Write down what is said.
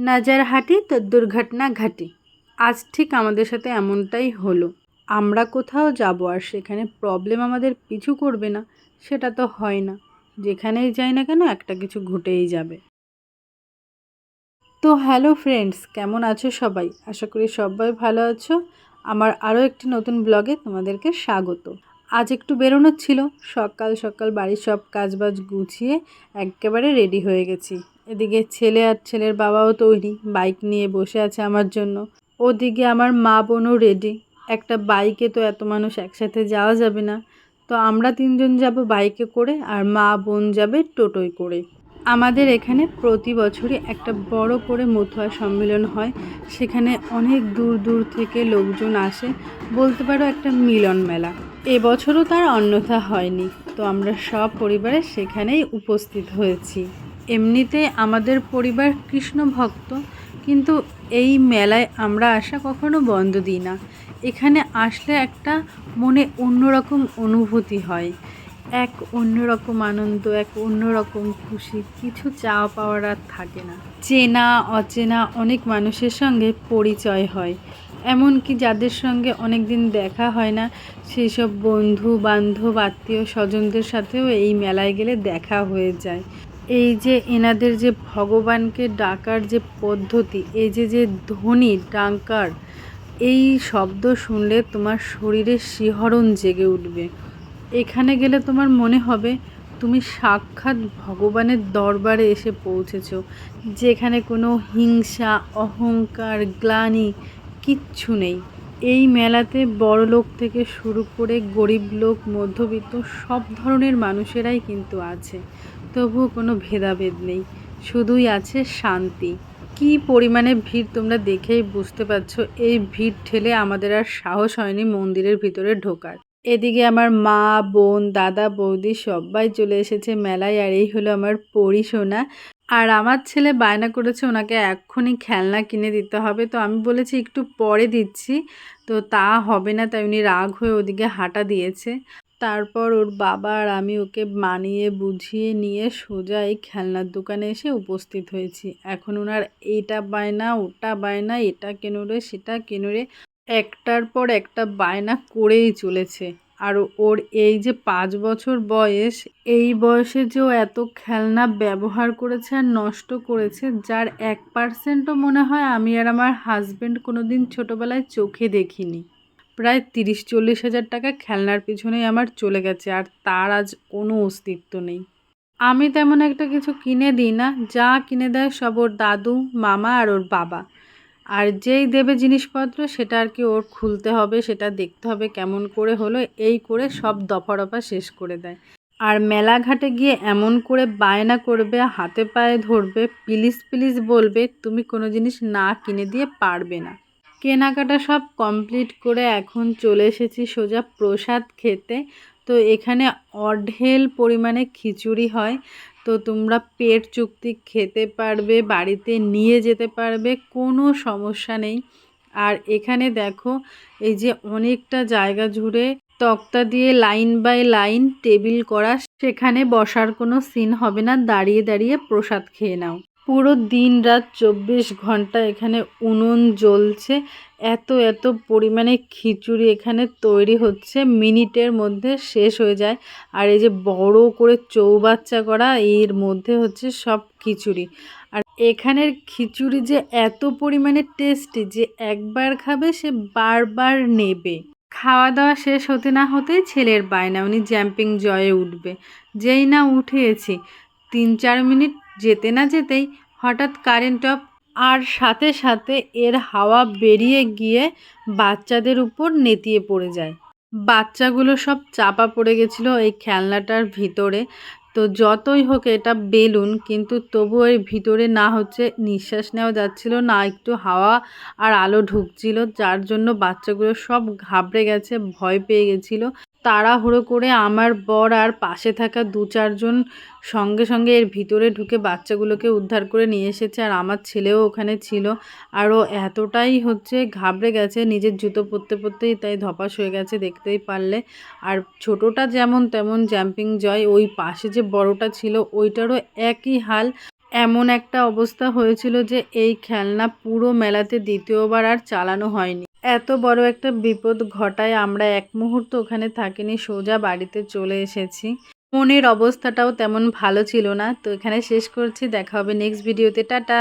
নাজার হাঁটি তো দুর্ঘটনা ঘাটি। আজ ঠিক আমাদের সাথে এমনটাই হলো। আমরা কোথাও যাব আর সেখানে প্রবলেম আমাদের পিছু করবে না, সেটা তো হয় না। যেখানেই যাই না কেন একটা কিছু ঘটেই যাবে। তো হ্যালো ফ্রেন্ডস কেমন আছো সবাই? আশা করি সবাই ভালো আছো। আমার আরও একটি নতুন ব্লগে তোমাদেরকে স্বাগত। আজ একটু বেরোনোর ছিল। সকাল সকাল বাড়ির সব কাজবাজ গুছিয়ে একেবারে রেডি হয়ে গেছি। এদিকে ছেলে আর ছেলের বাবাও তৈরি, বাইক নিয়ে বসে আছে আমার জন্য। ওদিকে আমার মা বোনও রেডি একটা বাইকে তো এত মানুষ একসাথে যাওয়া যাবে না। তো আমরা তিনজন যাব বাইকে করে আর মা বোন যাবে টোটোয় করে। আমাদের এখানে প্রতি বছরই একটা বড় করে মথুয়া সম্মেলন হয়। সেখানে অনেক দূর দূর থেকে লোকজন আসে। বলতে পারো একটা মিলন মেলা। এবছরও তার অন্যথা হয়নি। তো আমরা সব পরিবারে সেখানেই উপস্থিত হয়েছি। এমনিতে আমাদের পরিবার কৃষ্ণ ভক্ত, কিন্তু এই মেলায় আমরা আসা কখনো বন্ধ দিই না। এখানে আসলে একটা মনে অন্যরকম অনুভূতি হয়। এক অন্যরকম আনন্দ, এক অন্যরকম খুশি, কিছু চাওয়া পাওয়ার আর থাকে না। চেনা, অচেনা অনেক মানুষের সঙ্গে পরিচয় হয়। এমনকি যাদের সঙ্গে অনেক দিন দেখা হয় না সেই সব বন্ধু, বান্ধব আত্মীয় স্বজনদের সাথেও এই মেলায় গেলে দেখা হয়ে যায়। এই যে এনাদের যে ভগবানকে ডাকার যে পদ্ধতি, এই যে যে ধ্বনি, ডাঙ্কার, এই শব্দ শুনলে তোমার শরীরে শিহরণ জেগে উঠবে। এখানে গেলে তোমার মনে হবে, তুমি সাক্ষাৎ ভগবানের দরবারে এসে পৌঁছেছ, যেখানে কোনো হিংসা, অহংকার, গ্লানি কিচ্ছু নেই। এই মেলাতে বড় লোক থেকে শুরু করে গরিব লোক, মধ্যবিত্ত, সব ধরনের মানুষেরাই কিন্তু আছে। তবুও কোনো ভেদাভেদ নেই। শুধুই আছে শান্তি। কি পরিমাণে ভিড় তোমরা দেখেই বুঝতে পারছ, এই ভিড় ঠেলে আমাদের আর সাহস হয়নি মন্দিরের ভিতরে ঢোকার। এদিকে আমার মা, বোন, দাদা, বৌদি সবাই চলে এসেছে মেলায়, আর এই হলো আমার পরিশোনা আর আমার ছেলে বায়না করেছে ওনাকে এক্ষুনি খেলনা কিনে দিতে হবে। তো আমি বলেছি একটু পরে দিচ্ছি। তো তা হবে না, তাই উনি রাগ হয়ে ওদিকে হাঁটা দিয়েছে। তারপর ওর বাবা আর আমি ওকে মানিয়ে বুঝিয়ে নিয়ে সোজা এই খেলনার দোকানে এসে উপস্থিত হয়েছি। এখন ওনার এটা বায়না, ওটা বায়না, এটা কেনরে সেটা কেনরে একটার পর একটা বায়না করেই চলেছে। আর ওর এই যে পাঁচ বছর বয়স, এই বয়সে যে ও এত খেলনা ব্যবহার করেছে আর নষ্ট করেছে, যার এক পার্সেন্টও মনে হয় আমি আর আমার হাজব্যান্ড কোনো দিন ছোটোবেলায় চোখে দেখিনি। প্রায় তিরিশ চল্লিশ হাজার টাকা খেলনার পিছনেই আমার চলে গেছে, আর তার আজ কোনো অস্তিত্ব নেই। আমি তেমন একটা কিছু কিনে দিই না, যা কিনে দেয় সব ওর দাদু, মামা আর ওর বাবা। আর যেই দেবে জিনিসপত্র, সেটা আর কি ওর খুলতে হবে, সেটা দেখতে হবে কেমন করে হলো, এই করে সব দফা রফা শেষ করে দেয়। আর মেলাঘাটে গিয়ে এমন করে বায়না করবে, হাতে পায়ে ধরবে প্লিজ প্লিজ বলবে, তুমি কোনো জিনিস না কিনে দিয়ে পারবে না। কেনাকাটা সব কমপ্লিট করে এখন চলে এসেছি সোজা প্রসাদ খেতে। তো এখানে অঢেল পরিমাণে খিচুড়ি হয়। তো তোমরা পেট চুক্তি খেতে পারবে, বাড়িতে নিয়ে যেতে পারবে, কোনো সমস্যা নেই। আর এখানে দেখো, এই যে অনেকটা জায়গা জুড়ে তক্তা দিয়ে লাইন বাই লাইন টেবিল করা, সেখানে বসার কোনো সিন হবে না। দাঁড়িয়ে দাঁড়িয়ে প্রসাদ খেয়ে নাও। পুরো দিন রাত চব্বিশ ঘণ্টা এখানে উনুন জ্বলছে, এত এত পরিমাণে খিচুড়ি এখানে তৈরি হচ্ছে, মিনিটের মধ্যে শেষ হয়ে যায়। আর এই যে বড় করে চৌবাচ্চা করা, এর মধ্যে হচ্ছে সব খিচুড়ি। আর এখানের খিচুড়ি যে এত পরিমাণে টেস্টি যে একবার খাবে, সে বারবার নেবে। খাওয়া দাওয়া শেষ হতে না হতেই ছেলের বায়না, উনি জ্যাম্পিং জয়ে উঠবে। যেই না উঠেছি তিন চার মিনিট যেতে না যেতেই হঠাৎ কারেন্ট অফ আর সাথে সাথে এর হাওয়া বেরিয়ে গিয়ে বাচ্চাদের উপর নেতিয়ে পড়ে যায়। বাচ্চাগুলো সব চাপা পড়ে গেছিল এই খেলনাটার ভিতরে। তো যতই হোক এটা বেলুন, কিন্তু তবু এর ভিতরে না হচ্ছে নিঃশ্বাস নেওয়া যাচ্ছিল, না একটু হাওয়া আর আলো ঢুকছিল, যার জন্য বাচ্চাগুলো সব ঘাবড়ে গেছে, ভয় পেয়ে গেছিল। তাড়াহুড়ো করে আমার বর আর পাশে থাকা দু চারজন সঙ্গে সঙ্গে এর ভিতরে ঢুকে বাচ্চাগুলোকে উদ্ধার করে নিয়ে এসেছে আর আমার ছেলেও ওখানে ছিল। আর ও এতটাই হচ্ছে ঘাবড়ে গেছে, নিজের জুতো পরতে পরতেই তাই ধপাস হয়ে গেছে দেখতেই পারলে। আর ছোটোটা যেমন তেমন জ্যাম্পিং জয়, ওই পাশে যে বড়টা ছিল ওইটারও একই হাল। এমন একটা অবস্থা হয়েছিল যে এই খেলনা পুরো মেলাতে দ্বিতীয়বার আর চালানো হয়নি। এত বড় একটা বিপদ ঘটায় আমরা এক মুহূর্ত ওখানে থাকিনি, সোজা বাড়িতে চলে এসেছি। মনের অবস্থাটাও তেমন ভালো ছিল না। তো এখানে শেষ করছি, দেখা হবে নেক্সট ভিডিওতে টাটা!